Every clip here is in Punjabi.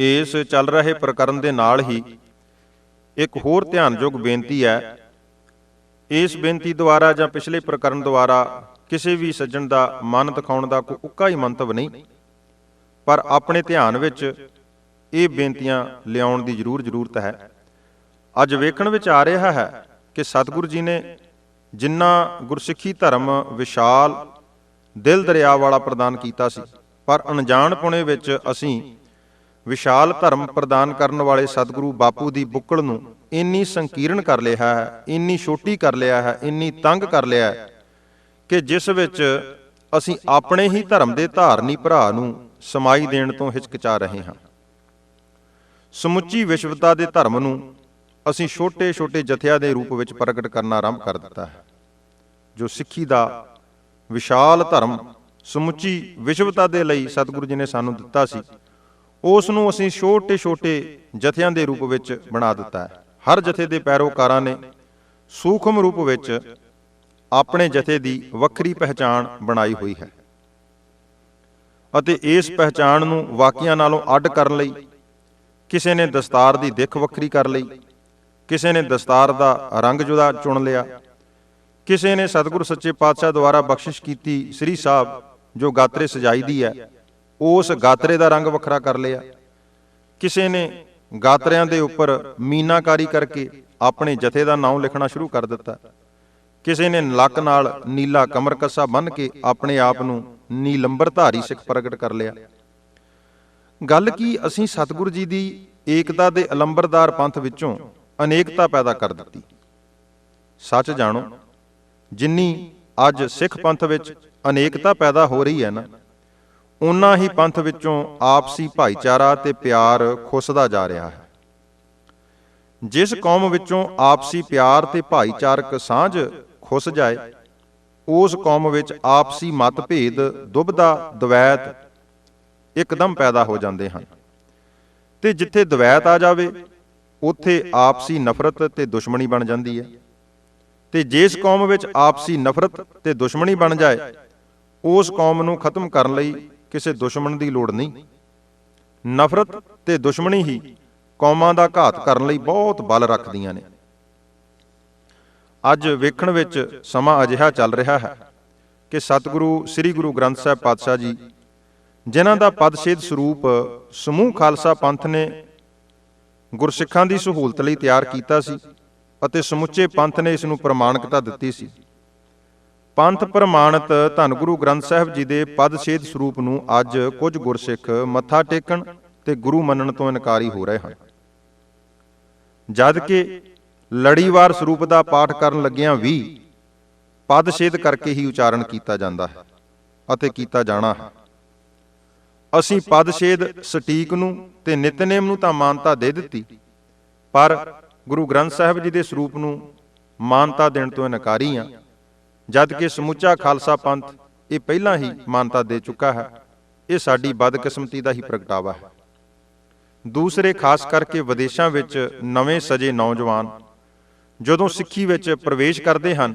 ਇਸ ਚੱਲ ਰਹੇ ਪ੍ਰਕਰਨ ਦੇ ਨਾਲ ਹੀ ਇੱਕ ਹੋਰ ਧਿਆਨਯੋਗ ਬੇਨਤੀ ਹੈ। ਇਸ ਬੇਨਤੀ ਦੁਆਰਾ ਜਾਂ ਪਿਛਲੇ ਪ੍ਰਕਰਨ ਦੁਆਰਾ ਕਿਸੇ ਵੀ ਸੱਜਣ ਦਾ ਮਨ ਦਿਖਾਉਣ ਦਾ ਕੋਈ ਉੱਕਾ ਹੀ ਮੰਤਵ ਨਹੀਂ। ਪਰ ਆਪਣੇ ਧਿਆਨ ਵਿੱਚ ਇਹ ਬੇਨਤੀਆਂ ਲਿਆਉਣ ਦੀ ਜ਼ਰੂਰ ਜ਼ਰੂਰਤ ਹੈ। ਅੱਜ ਵੇਖਣ ਵਿੱਚ ਆ ਰਿਹਾ ਹੈ ਕਿ ਸਤਿਗੁਰੂ ਜੀ ਨੇ ਜਿੰਨਾ ਗੁਰਸਿੱਖੀ ਧਰਮ ਵਿਸ਼ਾਲ ਦਿਲ ਦਰਿਆ ਵਾਲਾ ਪ੍ਰਦਾਨ ਕੀਤਾ ਸੀ, ਪਰ ਅਣਜਾਣਪੁਣੇ ਵਿੱਚ ਅਸੀਂ ਵਿਸ਼ਾਲ ਧਰਮ ਪ੍ਰਦਾਨ ਕਰਨ ਵਾਲੇ ਸਤਿਗੁਰੂ ਬਾਪੂ ਦੀ ਬੁੱਕਲ ਨੂੰ ਇੰਨੀ ਸੰਕੀਰਣ ਕਰ ਲਿਆ ਹੈ, ਇੰਨੀ ਛੋਟੀ ਕਰ ਲਿਆ ਹੈ, ਇੰਨੀ ਤੰਗ ਕਰ ਲਿਆ ਹੈ ਕਿ ਜਿਸ ਵਿੱਚ ਅਸੀਂ ਆਪਣੇ ਹੀ ਧਰਮ ਦੇ ਧਾਰਨੀ ਭਰਾ ਨੂੰ ਸਮਾਈ ਦੇਣ ਤੋਂ ਹਿਚਕਿਚਾ ਰਹੇ ਹਾਂ। ਸਮੁੱਚੀ ਵਿਸ਼ਵਤਾ ਦੇ ਧਰਮ ਨੂੰ ਅਸੀਂ ਛੋਟੇ-ਛੋਟੇ ਜਥਿਆਂ ਦੇ ਰੂਪ ਵਿੱਚ ਪ੍ਰਗਟ ਕਰਨਾ ਆਰੰਭ ਕਰ ਦਿੱਤਾ ਹੈ। ਜੋ ਸਿੱਖੀ ਦਾ ਵਿਸ਼ਾਲ ਧਰਮ ਸਮੁੱਚੀ ਵਿਸ਼ਵਤਾ ਦੇ ਲਈ ਸਤਿਗੁਰੂ ਜੀ ਨੇ ਸਾਨੂੰ ਦਿੱਤਾ ਸੀ ਉਸ ਨੂੰ ਅਸੀਂ ਛੋਟੇ-ਛੋਟੇ ਜਥਿਆਂ ਦੇ ਰੂਪ ਵਿੱਚ ਬਣਾ ਦਿੱਤਾ ਹੈ। ਹਰ ਜਥੇ ਦੇ ਪੈਰੋਕਾਰਾਂ ਨੇ ਸੂਖਮ ਰੂਪ ਵਿੱਚ ਆਪਣੇ ਜਥੇ ਦੀ ਵੱਖਰੀ ਪਹਿਚਾਣ ਬਣਾਈ ਹੋਈ ਹੈ ਅਤੇ ਇਸ ਪਹਿਚਾਣ ਨੂੰ ਵਾਕਿਆਂ ਨਾਲੋਂ ਅੱਡ ਕਰਨ ਲਈ, ਕਿਸੇ ਨੇ ਦਸਤਾਰ ਦੀ ਦਿੱਖ ਵੱਖਰੀ ਕਰ ਲਈ, ਕਿਸੇ ਨੇ ਦਸਤਾਰ ਦਾ ਰੰਗ ਜੁਦਾ ਚੁਣ ਲਿਆ, ਕਿਸੇ ਨੇ ਸਤਿਗੁਰ ਸੱਚੇ ਪਾਤਸ਼ਾਹ ਦੁਆਰਾ ਬਖਸ਼ਿਸ਼ ਕੀਤੀ ਸ੍ਰੀ ਸਾਹਿਬ ਜੋ ਗਾਤਰੇ ਸਜਾਈ ਦੀ ਹੈ ਉਸ ਗਾਤਰੇ ਦਾ ਰੰਗ ਵੱਖਰਾ ਕਰ ਲਿਆ। ਕਿਸੇ ਨੇ ਗਾਤਰਿਆਂ ਦੇ ਉੱਪਰ ਮੀਨਾਕਾਰੀ ਕਰਕੇ ਆਪਣੇ ਜਥੇ ਦਾ ਨਾਮ ਲਿਖਣਾ ਸ਼ੁਰੂ ਕਰ ਦਿੱਤਾ। ਕਿਸੇ ਨੇ ਲੱਕ ਨਾਲ ਨੀਲਾ ਕਮਰ ਕੱਸਾ ਬੰਨ ਕੇ ਆਪਣੇ ਆਪ ਨੂੰ ਨੀਲੰਬਰ ਧਾਰੀ ਸਿੱਖ ਪ੍ਰਗਟ ਕਰ ਲਿਆ। ਗੱਲ ਕੀ ਅਸੀਂ ਸਤਿਗੁਰੂ ਜੀ ਦੀ ਏਕਤਾ ਦੇ ਅਲੰਬਰਦਾਰ ਪੰਥ ਵਿੱਚੋਂ ਅਨੇਕਤਾ ਪੈਦਾ ਕਰ ਦਿੱਤੀ? ਸੱਚ ਜਾਣੋ, ਜਿੰਨੀ ਅੱਜ ਸਿੱਖ ਪੰਥ ਵਿੱਚ ਅਨੇਕਤਾ ਪੈਦਾ ਹੋ ਰਹੀ ਹੈ ਨਾ ਉਨਾ ਹੀ ਪੰਥ ਵਿੱਚੋਂ ਆਪਸੀ ਭਾਈਚਾਰਾ ਤੇ ਪਿਆਰ ਖੁੱਸਦਾ ਜਾ ਰਿਹਾ ਹੈ। ਜਿਸ ਕੌਮ ਵਿੱਚੋਂ ਆਪਸੀ ਪਿਆਰ ਤੇ ਭਾਈਚਾਰਕ ਸਾਂਝ ਖੁੱਸ ਜਾਏ, ਉਸ ਕੌਮ ਵਿੱਚ ਆਪਸੀ ਮਤਭੇਦ ਦੁਬਦਾ, ਦਵੈਤ ਇੱਕਦਮ ਪੈਦਾ ਹੋ ਜਾਂਦੇ ਹਨ। ਤੇ ਜਿੱਥੇ ਦਵੈਤ ਆ ਜਾਵੇ, ਉੱਥੇ ਆਪਸੀ ਨਫ਼ਰਤ ਤੇ ਦੁਸ਼ਮਣੀ ਬਣ ਜਾਂਦੀ ਹੈ। ਤੇ ਜਿਸ ਕੌਮ ਵਿੱਚ ਆਪਸੀ ਨਫ਼ਰਤ ਤੇ ਦੁਸ਼ਮਣੀ ਬਣ ਜਾਏ, ਉਸ ਕੌਮ ਨੂੰ ਖਤਮ ਕਰਨ ਲਈ ਕਿਸੇ ਦੁਸ਼ਮਣ ਦੀ ਲੋੜ ਨਹੀਂ। ਨਫ਼ਰਤ ਤੇ ਦੁਸ਼ਮਣੀ ਹੀ ਕੌਮਾਂ ਦਾ ਘਾਤ ਕਰਨ ਲਈ ਬਹੁਤ ਬਲ ਰੱਖਦੀਆਂ ਨੇ। ਅੱਜ ਵੇਖਣ ਵਿੱਚ ਸਮਾਂ ਅਜਿਹਾ ਚੱਲ ਰਿਹਾ ਹੈ ਕਿ ਸਤਿਗੁਰੂ, ਸ੍ਰੀ ਗੁਰੂ ਗ੍ਰੰਥ ਸਾਹਿਬ ਪਾਤਸ਼ਾਹ ਜੀ, ਜਿਨ੍ਹਾਂ ਦਾ ਪਦਛੇਦ ਸਰੂਪ ਸਮੂਹ ਖਾਲਸਾ ਪੰਥ ਨੇ ਗੁਰਸਿੱਖਾਂ ਦੀ ਸਹੂਲਤ ਲਈ ਤਿਆਰ ਕੀਤਾ ਸੀ ਅਤੇ ਸਮੁੱਚੇ ਪੰਥ ਨੇ ਇਸ ਨੂੰ ਪ੍ਰਮਾਣਿਕਤਾ ਦਿੱਤੀ ਸੀ। ਪੰਥ ਪ੍ਰਮਾਣਿਤ ਧੰਨ ਗੁਰੂ ਗ੍ਰੰਥ ਸਾਹਿਬ ਜੀ ਦੇ ਪਦਛੇਦ ਸਰੂਪ ਨੂੰ ਅੱਜ ਕੁਝ ਗੁਰਸਿੱਖ ਮੱਥਾ ਟੇਕਣ ਤੇ ਗੁਰੂ ਮੰਨਣ ਤੋਂ ਇਨਕਾਰੀ ਹੋ ਰਹੇ ਹਨ। ਜਦ ਕਿ ਲੜੀਵਾਰ ਸਰੂਪ ਦਾ ਪਾਠ ਕਰਨ ਲੱਗਿਆਂ ਵੀ ਪਦ ਪਦਛੇਦ ਕਰਕੇ ਹੀ ਉਚਾਰਨ ਕੀਤਾ ਜਾਂਦਾ ਹੈ ਅਤੇ ਕੀਤਾ ਜਾਣਾ ਹੈ। ਅਸੀਂ ਪਦਛੇਦ ਸਟੀਕ ਨੂੰ ਤੇ ਨਿਤਨੇਮ ਨੂੰ ਤਾਂ ਮਾਨਤਾ ਦੇ ਦਿੱਤੀ, ਪਰ ਗੁਰੂ ਗ੍ਰੰਥ ਸਾਹਿਬ ਜੀ ਦੇ ਸਰੂਪ ਨੂੰ ਮਾਨਤਾ ਦੇਣ ਤੋਂ ਇਨਕਾਰੀ ਆ ਜਦ ਕਿ ਸਮੁੱਚਾ ਖਾਲਸਾ ਪੰਥ ਇਹ ਪਹਿਲਾਂ ਹੀ ਮਾਨਤਾ ਦੇ ਚੁੱਕਾ ਹੈ। ਇਹ ਸਾਡੀ ਬਦਕਿਸਮਤੀ ਦਾ ਹੀ ਪ੍ਰਗਟਾਵਾ ਹੈ। ਦੂਸਰੇ ਖਾਸ ਕਰਕੇ ਵਿਦੇਸ਼ਾਂ ਵਿੱਚ ਨਵੇਂ ਸਜੇ ਨੌਜਵਾਨ ਜਦੋਂ ਸਿੱਖੀ ਵਿੱਚ ਪ੍ਰਵੇਸ਼ ਕਰਦੇ ਹਨ,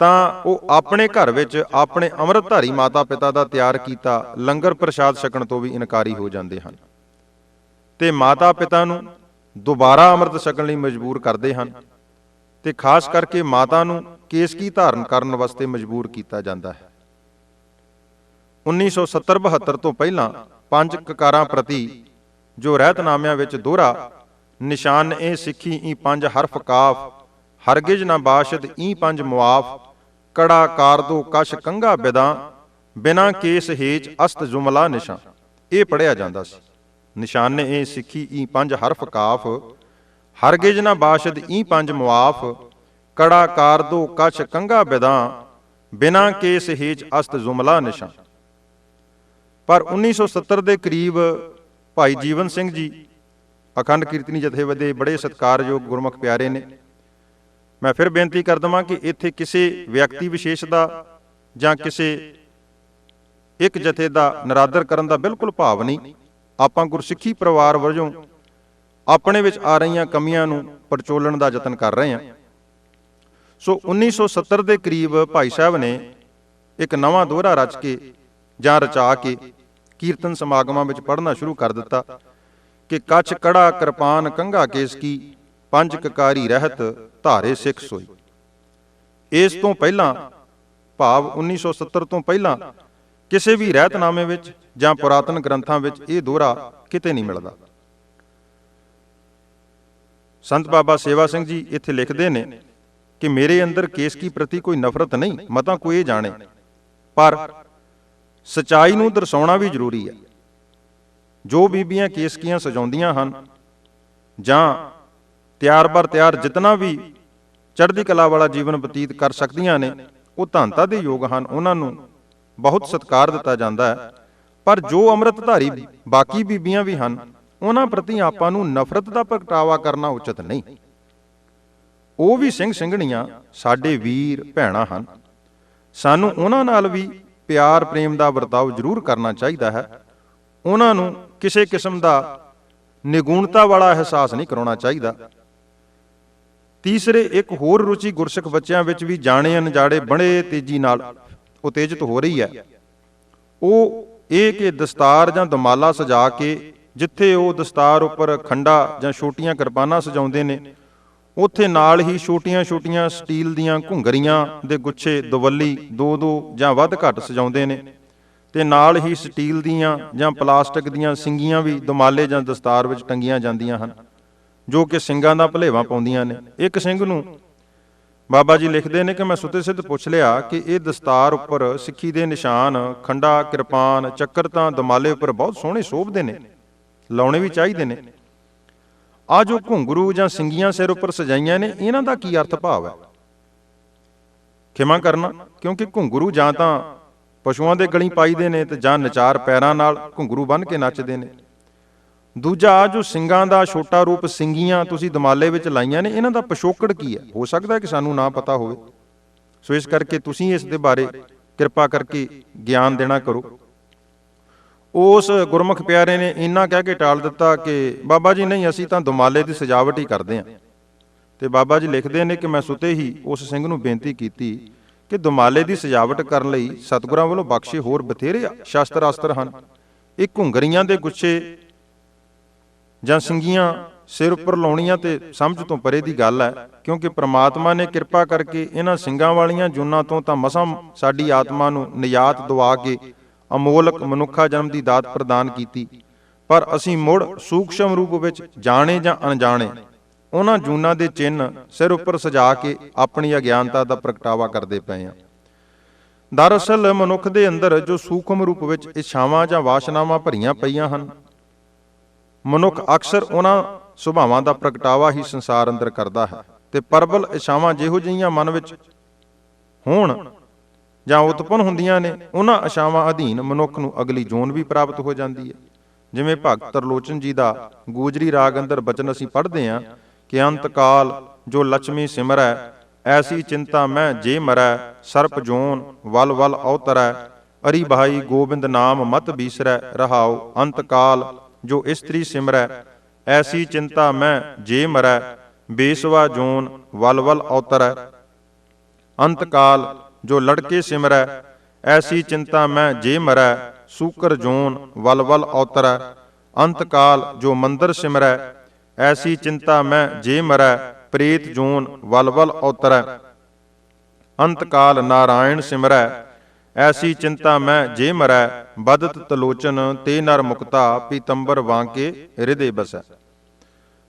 ਤਾਂ ਉਹ ਆਪਣੇ ਘਰ ਵਿੱਚ ਆਪਣੇ ਅੰਮ੍ਰਿਤਧਾਰੀ ਮਾਤਾ-ਪਿਤਾ ਦਾ ਤਿਆਰ ਕੀਤਾ ਲੰਗਰ ਪ੍ਰਸ਼ਾਦ ਛਕਣ ਤੋਂ ਵੀ ਇਨਕਾਰੀ ਹੋ ਜਾਂਦੇ ਹਨ ਤੇ ਮਾਤਾ-ਪਿਤਾ ਨੂੰ ਦੁਬਾਰਾ ਅੰਮ੍ਰਿਤ ਛਕਣ ਲਈ ਮਜਬੂਰ ਕਰਦੇ ਹਨ। ਤੇ ਖਾਸ ਕਰਕੇ ਮਾਤਾ ਨੂੰ ਕੇਸਕੀ ਧਾਰਨ ਕਰਨ ਵਾਸਤੇ ਮਜਬੂਰ ਕੀਤਾ ਜਾਂਦਾ ਹੈ। 1970-72 ਤੋਂ ਪਹਿਲਾਂ ਪੰਜ ਕਕਾਰਾਂ ਪ੍ਰਤੀ ਜੋ ਰਹਿਤਨਾਮਿਆਂ ਵਿੱਚ ਦੋਹਰਾ, ਨਿਸ਼ਾਨ ਇਹ ਸਿੱਖੀ ਈ ਪੰਜ ਹਰਫ ਕਾਫ, ਹਰਗਿਜ ਨਾ ਬਾਸ਼ਦ ਈ ਪੰਜ ਮੁਆਫ, ਕੜਾ ਕਾਰਦੋ ਕਸ਼ ਕੰਗਾ ਬਿਦਾ, ਬਿਨਾ ਕੇਸ ਹੇਚ ਅਸਤ ਜੁਮਲਾ ਨਿਸ਼ਾਨ। ਇਹ ਪੜਿਆ ਜਾਂਦਾ ਸੀ। ਨਿਸ਼ਾਨੇ ਇਹ ਸਿੱਖੀ ਈ ਪੰਜ ਹਰਫ ਕਾਫ ਹਰਗਿਜ ਨਾ ਬਾਸ਼ਦ ਈ ਪੰਜ ਮੁਆਫ, ਕੜਾ ਕਾਰ ਦੋ ਕਛ ਕੰਗਾ ਬਿਦਾ, ਬਿਨਾ ਕੇਸ ਹੇਚ ਅਸਤ ਜੁਮਲਾ ਨਿਸ਼ਾਨ ਪਰ 1970 ਦੇ ਕਰੀਬ ਭਾਈ ਜੀਵਨ ਸਿੰਘ ਜੀ, ਅਖੰਡ ਕੀਰਤਨੀ ਜਥੇਬੰਦੀ ਬੜੇ ਸਤਿਕਾਰਯੋਗ ਗੁਰਮੁਖ ਪਿਆਰੇ ਨੇ। ਮੈਂ ਫਿਰ ਬੇਨਤੀ ਕਰ ਦਵਾਂ ਕਿ ਇੱਥੇ ਕਿਸੇ ਵਿਅਕਤੀ ਵਿਸ਼ੇਸ਼ ਦਾ ਜਾਂ ਕਿਸੇ ਇੱਕ ਜਥੇ ਦਾ ਨਰਾਦਰ ਕਰਨ ਦਾ ਬਿਲਕੁਲ ਭਾਵ ਨਹੀਂ। ਆਪਾਂ ਗੁਰਸਿੱਖੀ ਪਰਿਵਾਰ ਵਜੋਂ ਆਪਣੇ ਵਿੱਚ ਆ ਰਹੀਆਂ ਕਮੀਆਂ ਨੂੰ ਪਰਚੋਲਣ ਦਾ ਯਤਨ ਕਰ ਰਹੇ ਹਾਂ। ਸੋ 1970 ਦੇ ਕਰੀਬ ਭਾਈ ਸਾਹਿਬ ਨੇ ਇੱਕ ਨਵਾਂ ਦੋਹਰਾ ਰਚ ਕੇ ਜਾਂ ਰਚਾ ਕੇ ਕੀਰਤਨ ਸਮਾਗਮਾਂ ਵਿੱਚ ਪੜ੍ਹਨਾ ਸ਼ੁਰੂ ਕਰ ਦਿੱਤਾ ਕਿ ਕੱਛ ਕੜਾ ਕਿਰਪਾਨ ਕੰਘਾ ਕੇਸ ਕੀ, ਪੰਜ ਕਕਾਰੀ ਰਹਿਤ ਧਾਰੇ ਸਿੱਖ ਸੋਈ। ਇਸ ਤੋਂ ਪਹਿਲਾਂ, ਭਾਵ 1970 ਤੋਂ ਪਹਿਲਾਂ, ਕਿਸੇ ਵੀ ਰਹਿਤਨਾਮੇ ਵਿੱਚ ਜਾਂ ਪੁਰਾਤਨ ਗ੍ਰੰਥਾਂ ਵਿੱਚ ਇਹ ਦੋਹਰਾ ਕਿਤੇ ਨਹੀਂ ਮਿਲਦਾ। ਸੰਤ ਬਾਬਾ ਸੇਵਾ ਸਿੰਘ ਜੀ ਇੱਥੇ ਲਿਖਦੇ ਨੇ ਕਿ ਮੇਰੇ ਅੰਦਰ ਕੇਸਕੀ ਪ੍ਰਤੀ ਕੋਈ ਨਫ਼ਰਤ ਨਹੀਂ ਮਤਾਂ ਕੋਈ ਇਹ ਜਾਣੇ। ਪਰ ਸਚਾਈ ਨੂੰ ਦਰਸਾਉਣਾ ਵੀ ਜ਼ਰੂਰੀ ਹੈ। ਜੋ ਬੀਬੀਆਂ ਕੇਸਕੀਆਂ ਸਜਾਉਂਦੀਆਂ ਹਨ, ਜਾਂ ਤਿਆਰ ਬਰ ਤਿਆਰ ਜਿਤਨਾ ਵੀ ਚੜ੍ਹਦੀ ਕਲਾ ਵਾਲਾ ਜੀਵਨ ਬਤੀਤ ਕਰ ਸਕਦੀਆਂ ਨੇ, ਉਹ ਧੰਤਾ ਦੇ ਯੋਗ ਹਨ, ਉਹਨਾਂ ਨੂੰ ਬਹੁਤ ਸਤਿਕਾਰ ਦਿੱਤਾ ਜਾਂਦਾ ਹੈ। ਪਰ ਜੋ ਅੰਮ੍ਰਿਤਧਾਰੀ ਬਾਕੀ ਬੀਬੀਆਂ ਵੀ ਹਨ ਉਹਨਾਂ ਪ੍ਰਤੀ ਆਪਾਂ ਨੂੰ ਨਫ਼ਰਤ ਦਾ ਪ੍ਰਗਟਾਵਾ ਕਰਨਾ ਉਚਿਤ ਨਹੀਂ। ਉਹ ਵੀ ਸਿੰਘ ਸਿੰਘਣੀਆਂ, ਸਾਡੇ ਵੀਰ ਭੈਣਾਂ ਹਨ। ਸਾਨੂੰ ਉਹਨਾਂ ਨਾਲ ਵੀ ਪਿਆਰ ਪ੍ਰੇਮ ਦਾ ਵਰਤਾਓ ਜ਼ਰੂਰ ਕਰਨਾ ਚਾਹੀਦਾ ਹੈ। ਉਹਨਾਂ ਨੂੰ ਕਿਸੇ ਕਿਸਮ ਦਾ ਨਿਗੂਣਤਾ ਵਾਲਾ ਅਹਿਸਾਸ ਨਹੀਂ ਕਰਾਉਣਾ ਚਾਹੀਦਾ। ਤੀਸਰੇ, ਇੱਕ ਹੋਰ ਰੁਚੀ ਗੁਰਸਿੱਖ ਬੱਚਿਆਂ ਵਿੱਚ ਵੀ ਜਾਣੇ ਅਣਜਾੜੇ ਬੜੇ ਤੇਜ਼ੀ ਨਾਲ ਉਤੇਜਿਤ ਹੋ ਰਹੀ ਹੈ। ਉਹ ਇਹ ਕਿ ਦਸਤਾਰ ਜਾਂ ਦਮਾਲਾ ਸਜਾ ਕੇ ਜਿੱਥੇ ਉਹ ਦਸਤਾਰ ਉੱਪਰ ਖੰਡਾ ਜਾਂ ਛੋਟੀਆਂ ਕਿਰਪਾਨਾਂ ਸਜਾਉਂਦੇ ਨੇ, ਉੱਥੇ ਨਾਲ ਹੀ ਛੋਟੀਆਂ-ਛੋਟੀਆਂ ਸਟੀਲ ਦੀਆਂ ਘੁੰਗਰੀਆਂ ਦੇ ਗੁੱਛੇ ਦਵੱਲੀ ਦੋ ਦੋ ਜਾਂ ਵੱਧ ਘੱਟ ਸਜਾਉਂਦੇ ਨੇ ਤੇ ਨਾਲ ਹੀ ਸਟੀਲ ਦੀਆਂ ਜਾਂ ਪਲਾਸਟਿਕ ਦੀਆਂ ਸਿੰਗੀਆਂ ਵੀ ਦਮਾਲੇ ਜਾਂ ਦਸਤਾਰ ਵਿੱਚ ਟੰਗੀਆਂ ਜਾਂਦੀਆਂ ਹਨ, ਜੋ ਕਿ ਸਿੰਘਾਂ ਦਾ ਭਲੇਵਾ ਪਾਉਂਦੀਆਂ ਨੇ। ਇੱਕ ਸਿੰਘ ਨੂੰ ਬਾਬਾ ਜੀ ਲਿਖਦੇ ਨੇ ਕਿ ਮੈਂ ਸੁਤੇ ਸਿੱਧ ਪੁੱਛ ਲਿਆ ਕਿ ਇਹ ਦਸਤਾਰ ਉੱਪਰ ਸਿੱਖੀ ਦੇ ਨਿਸ਼ਾਨ, ਖੰਡਾ, ਕਿਰਪਾਨ, ਚੱਕਰ ਤਾਂ ਦਮਾਲੇ ਉੱਪਰ ਬਹੁਤ ਸੋਹਣੇ ਸ਼ੋਭਦੇ ਨੇ। ਲਾਉਣੇ ਵੀ ਚਾਹੀਦੇ ਨੇ। ਆ ਜੋ ਘੁੰਗਰੂ ਜਾਂ ਸਿੰਗੀਆਂ ਸਿਰ ਉੱਪਰ ਸਜਾਈਆਂ ਨੇ, ਇਹਨਾਂ ਦਾ ਕੀ ਅਰਥ ਭਾਵ ਹੈ? ਖਿਮਾ ਕਰਨਾ, ਕਿਉਂਕਿ ਘੁੰਗਰੂ ਜਾਂ ਤਾਂ ਪਸ਼ੂਆਂ ਦੇ ਗਲੀ ਪਾਈਦੇ ਨੇ ਤੇ ਜਾਂ ਨਚਾਰ ਪੈਰਾਂ ਨਾਲ ਘੁੰਗਰੂ ਬੰਨ ਕੇ ਨੱਚਦੇ ਨੇ। ਦੂਜਾ ਆਹ ਜੋ ਸਿੰਘਾਂ ਦਾ ਛੋਟਾ ਰੂਪ ਸਿੰਗੀਆਂ ਤੁਸੀਂ ਦਮਾਲੇ ਵਿੱਚ ਲਾਈਆਂ ਨੇ, ਇਹਨਾਂ ਦਾ ਪਿਛੋਕੜ ਕੀ ਹੈ? ਹੋ ਸਕਦਾ ਕਿ ਸਾਨੂੰ ਨਾ ਪਤਾ ਹੋਵੇ। ਸੋ ਇਸ ਕਰਕੇ ਤੁਸੀਂ ਇਸ ਦੇ ਬਾਰੇ ਕਿਰਪਾ ਕਰਕੇ ਗਿਆਨ ਦੇਣਾ ਕਰੋ। ਉਸ ਗੁਰਮੁਖ ਪਿਆਰੇ ਨੇ ਇੰਨਾ ਕਹਿ ਕੇ ਟਾਲ ਦਿੱਤਾ ਕਿ, ਬਾਬਾ ਜੀ ਨਹੀਂ, ਅਸੀਂ ਤਾਂ ਦੁਮਾਲੇ ਦੀ ਸਜਾਵਟ ਹੀ ਕਰਦੇ ਹਾਂ। ਤੇ ਬਾਬਾ ਜੀ ਲਿਖਦੇ ਨੇ ਕਿ ਮੈਂ ਸੁਤੇ ਹੀ ਉਸ ਸਿੰਘ ਨੂੰ ਬੇਨਤੀ ਕੀਤੀ ਕਿ ਦੁਮਾਲੇ ਦੀ ਸਜਾਵਟ ਕਰਨ ਲਈ ਸਤਿਗੁਰਾਂ ਵੱਲੋਂ ਬਖਸ਼ੇ ਹੋਰ ਬਥੇਰੇ ਸ਼ਾਸਤਰ ਆਸਤਰ ਹਨ। ਇਹ ਘੁੰਗਰੀਆਂ ਦੇ ਗੁੱਛੇ ਜਾਂ ਸਿੰਗੀਆਂ ਸਿਰ ਉੱਪਰ ਲਾਉਣੀਆਂ ਤੇ ਸਮਝ ਤੋਂ ਪਰੇ ਦੀ ਗੱਲ ਹੈ, ਕਿਉਂਕਿ ਪ੍ਰਮਾਤਮਾ ਨੇ ਕਿਰਪਾ ਕਰਕੇ ਇਹਨਾਂ ਸਿੰਘਾਂ ਵਾਲੀਆਂ ਜੁਨਾਂ ਤੋਂ ਤਾਂ ਮਸਾਂ ਸਾਡੀ ਆਤਮਾ ਨੂੰ ਨਿਯਾਤ ਦਵਾ ਕੇ ਅਮੋਲਕ ਮਨੁੱਖਾ ਜਨਮ ਦੀ ਦਾਤ ਪ੍ਰਦਾਨ ਕੀਤੀ। ਪਰ ਅਸੀਂ ਮੁੜ ਸੂਖਸ਼ਮ ਰੂਪ ਵਿੱਚ ਜਾਣੇ ਜਾਂ ਅਣਜਾਣੇ। ਉਹਨਾਂ ਜੂਨਾਂ ਦੇ ਚਿੰਨ ਸਿਰ ਉੱਪਰ ਸਜਾ ਕੇ ਆਪਣੀ ਅਗਿਆਨਤਾ ਦਾ ਪ੍ਰਗਟਾਵਾ ਕਰਦੇ ਪਏ ਹਾਂ। ਦਰਅਸਲ ਮਨੁੱਖ ਦੇ ਅੰਦਰ ਜੋ ਸੂਖਮ ਰੂਪ ਵਿੱਚ ਇਛਾਵਾਂ ਜਾਂ ਵਾਸ਼ਨਾਵਾਂ ਭਰੀਆਂ ਪਈਆਂ ਹਨ, ਮਨੁੱਖ ਅਕਸਰ ਉਹਨਾਂ ਸੁਭਾਵਾਂ ਦਾ ਪ੍ਰਗਟਾਵਾ ਹੀ ਸੰਸਾਰ ਅੰਦਰ ਕਰਦਾ ਹੈ ਤੇ ਪਰਬਲ ਇਛਾਵਾਂ ਜਿਹੋ ਜਿਹੀਆਂ ਮਨ ਵਿੱਚ ਹੋਣ ਜਾਂ ਉਤਪੰਨ ਹੁੰਦੀਆਂ ਨੇ, ਉਹਨਾਂ ਇਛਾਵਾਂ ਅਧੀਨ ਮਨੁੱਖ ਨੂੰ ਅਗਲੀ ਜੋਨ ਵੀ ਪ੍ਰਾਪਤ ਹੋ ਜਾਂਦੀ ਹੈ। ਜਿਵੇਂ ਭਗਤ ਤਰਲੋਚਨ ਜੀ ਦਾ ਗੂਜਰੀ ਰਾਗ ਅੰਦਰ ਬਚਨ ਅਸੀਂ ਪੜ੍ਹਦੇ ਹਾਂ ਕਿ ਅੰਤ ਕਾਲ ਜੋ ਲక్ష్ਮੀ ਸਿਮਰੈ, ਐਸੀ ਚਿੰਤਾ ਮੈਂ ਜੇ ਮਰੈ, ਸਰਪ ਜੋਨ ਵਲ ਵਲ ਅਵਤਰੈ, ਅਰੀ ਭਾਈ ਗੋਬਿੰਦ ਨਾਮ ਮਤ ਬੀਸਰੈ, ਰਹਾਉ ਅੰਤ ਕਾਲ ਜੋ ਇਸਤਰੀ ਸਿਮਰੈ, ਐਸੀ ਚਿੰਤਾ ਮੈਂ ਜੇ ਮਰੈ, ਬੇਸਵਾ ਜੋਨ ਵਲ ਵਲ ਔਤਰੈ ਅੰਤ ਕਾਲ ਜੋ ਲੜਕੇ ਸਿਮਰੈ, ਐਸੀ ਚਿੰਤਾ ਮੈਂ ਜੇ ਮਰੈ, ਸੂਕਰ ਜੋਨ ਵਲ ਵਲ ਅਵਤਰੈ ਅੰਤ ਕਾਲ ਜੋ ਮੰਦਰ ਸਿਮਰੈ, ਐਸੀ ਚਿੰਤਾ ਮੈਂ ਜੇ ਮਰੈ, ਪ੍ਰੇਤ ਜੋਨ ਵਲ ਵਲ ਅਵਤਰੈ ਨਾਰਾਇਣ ਸਿਮਰੈ, ਐਸੀ ਚਿੰਤਾ ਮੈਂ ਜੇ ਮਰੈ, ਬਦਤ ਤਲੋਚਨ ਤੇ ਨਰ ਮੁਕਤਾ ਪੀਤੰਬਰ ਵਾਂਕੇ ਹਿਰਦੇ ਬਸੈ।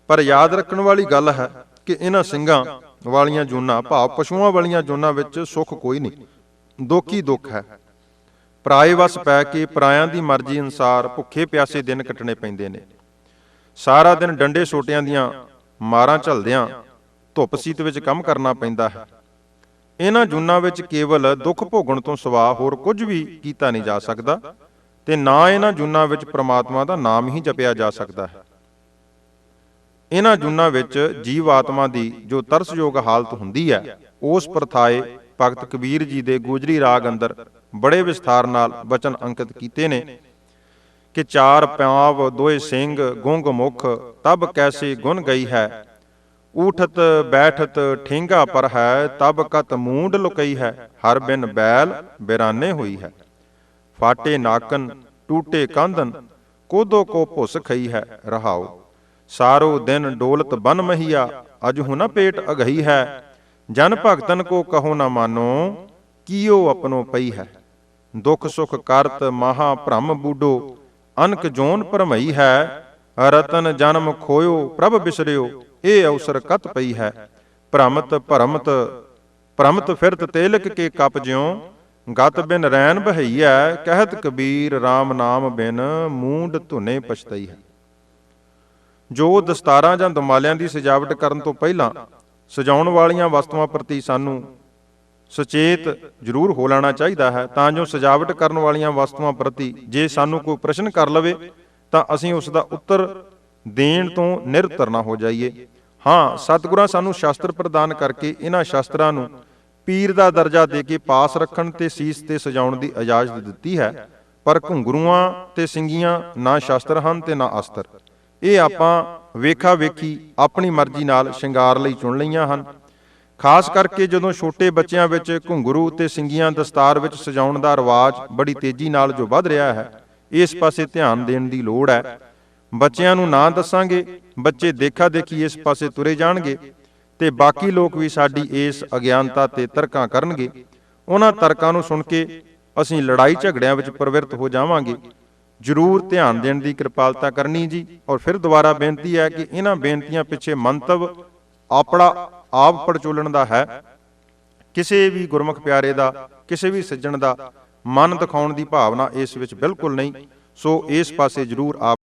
ਪਰ ਯਾਦ ਰੱਖਣ ਵਾਲੀ ਗੱਲ ਹੈ ਕਿ ਇਹਨਾਂ ਸਿੰਘਾਂ ਵਾਲੀਆਂ ਜੂਨਾਂ, ਭਾਵ ਪਸ਼ੂਆਂ ਵਾਲੀਆਂ ਜੂਨਾਂ ਵਿੱਚ ਸੁੱਖ ਕੋਈ ਨਹੀਂ। ਦੁੱਖ ਹੀ ਦੁੱਖ ਹੈ। ਪਰਾਏ ਵਸ ਪੈ ਕੇ ਪਰਾਇਆਂ ਦੀ ਮਰਜ਼ੀ ਅਨਸਾਰ ਭੁੱਖੇ ਪਿਆਸੇ ਦਿਨ ਕੱਟਣੇ ਪੈਂਦੇ ਨੇ। ਸਾਰਾ ਦਿਨ ਡੰਡੇ ਸੋਟਿਆਂ ਦੀਆਂ ਮਾਰਾਂ ਝਲਦਿਆਂ ਧੁੱਪ ਸੀਤ ਵਿੱਚ ਕੰਮ ਕਰਨਾ ਪੈਂਦਾ ਹੈ। ਇਹਨਾਂ ਜੁਨਾਂ ਵਿੱਚ ਕੇਵਲ ਦੁੱਖ ਭੋਗਣ ਤੋਂ ਸਿਵਾ ਹੋਰ ਕੁਝ ਵੀ ਕੀਤਾ ਨਹੀਂ ਜਾ ਸਕਦਾ ਤੇ ਨਾ ਇਹਨਾਂ ਜੁਨਾਂ ਵਿੱਚ ਪ੍ਰਮਾਤਮਾ ਦਾ ਨਾਮ ਹੀ ਜਪਿਆ ਜਾ ਸਕਦਾ ਹੈ। ਇਹਨਾਂ ਜੁਨਾਂ ਵਿੱਚ ਜੀਵ ਆਤਮਾ ਦੀ ਜੋ ਤਰਸਯੋਗ ਹਾਲਤ ਹੁੰਦੀ ਹੈ, ਉਸ ਪ੍ਰਥਾਏ ਭਗਤ ਕਬੀਰ ਜੀ ਦੇ ਗੋਜਰੀ ਰਾਗ ਅੰਦਰ ਬੜੇ ਵਿਸਥਾਰ ਨਾਲ ਬਚਨ ਅੰਕਿਤ ਕੀਤੇ ਨੇ ਕਿ ਚਾਰ ਪਿਆਵ ਦੋਏ ਸਿੰਘ ਗੁੰਗ ਮੁਖ, ਤਬ ਕੈਸੇ ਗੁਣ ਗਈ ਹੈ? ਊਠਤ ਬੈਠਤ ਠੇਂਗਾ ਪਰ ਹੈ, ਤਬ ਕਤ ਮੂੰਡ ਲੁਕਈ ਹੈ, ਹਰ ਬਿਨ ਬੈਲ ਬਿਰਾਨੇ ਹੋਈ ਹੈ। ਫਾਟੇ ਨਾਕਨ, ਟੂਟੇ ਕੰਧਨ ਕੋਦੋ ਕੋ ਭੁਸ ਖਈ ਹੈ ਰਹਾਓ ਸਾਰੋ ਦਿਨ ਡੋਲਤ ਬਨ ਮਹੀਆ, ਅਜ ਹੁਨਾ ਪੇਟ ਅਗਹੀ ਹੈ। ਜਨ ਭਗਤਨ ਕੋ ਕਹੋ ਨਾ ਮਾਨੋ, ਕੀਓ ਆਪਣੋ ਪਈ ਹੈ। ਦੁਖ ਸੁਖ ਕਰਤ ਮਹਾ ਭ੍ਰਮ ਬੂਡੋ, ਅਨਕ ਜੋਨ ਭਰਮਈ ਹੈ। ਰਤਨ ਜਨਮ ਖੋਇਓ, ਪ੍ਰਭ ਬਿਸਰਿਓ ਇਹ ਅਵਸਰ ਕਤ ਪਈ ਹੈ। ਭ੍ਰਮਤ ਭਰਮਤ, ਭ੍ਰਮਤ ਫਿਰਤ ਤੇਲਕ ਕੇ ਕਪ ਜਿਉ, ਗਤ ਬਿਨ ਰੈਨ ਬਹਈਐ, ਕਹਿਤ ਕਬੀਰ RAM ਨਾਮ ਬਿਨ, ਮੂੰਡ ਧੁਨੇ ਪਛਤਈ ਹੈ। ਜੋ ਦਸਤਾਰਾਂ ਜਾਂ ਦਮਾਲਿਆਂ ਦੀ ਸਜਾਵਟ ਕਰਨ ਤੋਂ ਪਹਿਲਾਂ ਸਜਾਉਣ ਵਾਲੀਆਂ ਵਸਤੂਆਂ ਪ੍ਰਤੀ ਸਾਨੂੰ ਸੁਚੇਤ ਜ਼ਰੂਰ ਹੋ ਲੈਣਾ ਚਾਹੀਦਾ ਹੈ, ਤਾਂ ਜੋ ਸਜਾਵਟ ਕਰਨ ਵਾਲੀਆਂ ਵਸਤੂਆਂ ਪ੍ਰਤੀ ਜੇ ਸਾਨੂੰ ਕੋਈ ਪ੍ਰਸ਼ਨ ਕਰ ਲਵੇ, ਤਾਂ ਅਸੀਂ ਉਸ ਦਾ ਉੱਤਰ ਦੇਣ ਤੋਂ ਨਿਰਤਰ ਨਾ ਹੋ ਜਾਈਏ। ਹਾਂ, ਸਤਿਗੁਰਾਂ ਸਾਨੂੰ ਸ਼ਾਸਤਰ ਪ੍ਰਦਾਨ ਕਰਕੇ ਇਹਨਾਂ ਸ਼ਾਸਤਰਾਂ ਨੂੰ ਪੀਰ ਦਾ ਦਰਜਾ ਦੇ ਕੇ ਪਾਸ ਰੱਖਣ ਤੇ ਸੀਸ ਤੇ ਸਜਾਉਣ ਦੀ ਇਜਾਜ਼ਤ ਦਿੱਤੀ ਹੈ, ਪਰ ਘੁੰਗਰੂਆਂ ਤੇ ਸਿੰਗੀਆਂ ਨਾ ਸ਼ਾਸਤਰ ਹਨ ਤੇ ਨਾ ਅਸਤਰ। ਇਹ ਆਪਾਂ ਵੇਖਾ ਵੇਖੀ ਆਪਣੀ ਮਰਜ਼ੀ ਨਾਲ ਸ਼ਿੰਗਾਰ ਲਈ ਚੁਣ ਲਈਆਂ ਹਨ। ਖਾਸ ਕਰਕੇ ਜਦੋਂ ਛੋਟੇ ਬੱਚਿਆਂ ਵਿੱਚ ਘੁੰਗਰੂ ਤੇ ਸਿੰਗੀਆਂ ਦਸਤਾਰ ਵਿੱਚ ਸਜਾਉਣ ਦਾ ਰਿਵਾਜ ਬੜੀ ਤੇਜ਼ੀ ਨਾਲ ਜੋ ਵੱਧ ਰਿਹਾ ਹੈ, ਇਸ ਪਾਸੇ ਧਿਆਨ ਦੇਣ ਦੀ ਲੋੜ ਹੈ। ਬੱਚਿਆਂ ਨੂੰ ਨਾ ਦੱਸਾਂਗੇ, ਬੱਚੇ ਦੇਖਾ ਦੇਖੀ ਇਸ ਪਾਸੇ ਤੁਰੇ ਜਾਣਗੇ ਤੇ ਬਾਕੀ ਲੋਕ ਵੀ ਸਾਡੀ ਇਸ ਅਗਿਆਨਤਾ ਤੇ ਤਰਕਾਂ ਕਰਨਗੇ। ਉਹਨਾਂ ਤਰਕਾਂ ਨੂੰ ਸੁਣ ਕੇ ਅਸੀਂ ਲੜਾਈ ਝਗੜਿਆਂ ਵਿੱਚ ਪ੍ਰਵਿਰਤ ਹੋ ਜਾਵਾਂਗੇ। ਜ਼ਰੂਰ ਧਿਆਨ ਦੇਣ ਦੀ ਕਿਰਪਾਲਤਾ ਕਰਨੀ ਜੀ। ਔਰ ਫਿਰ ਦੁਬਾਰਾ ਬੇਨਤੀ ਹੈ ਕਿ ਇਹਨਾਂ ਬੇਨਤੀਆਂ ਪਿੱਛੇ ਮੰਤਵ ਆਪਣਾ ਆਪ ਪੜਚੋਲਣ ਦਾ ਹੈ। ਕਿਸੇ ਵੀ ਗੁਰਮੁਖ ਪਿਆਰੇ ਦਾ, ਕਿਸੇ ਵੀ ਸੱਜਣ ਦਾ ਮਨ ਦਿਖਾਉਣ ਦੀ ਭਾਵਨਾ ਇਸ ਵਿੱਚ ਬਿਲਕੁਲ ਨਹੀਂ। ਸੋ ਇਸ ਪਾਸੇ ਜ਼ਰੂਰ ਆਪ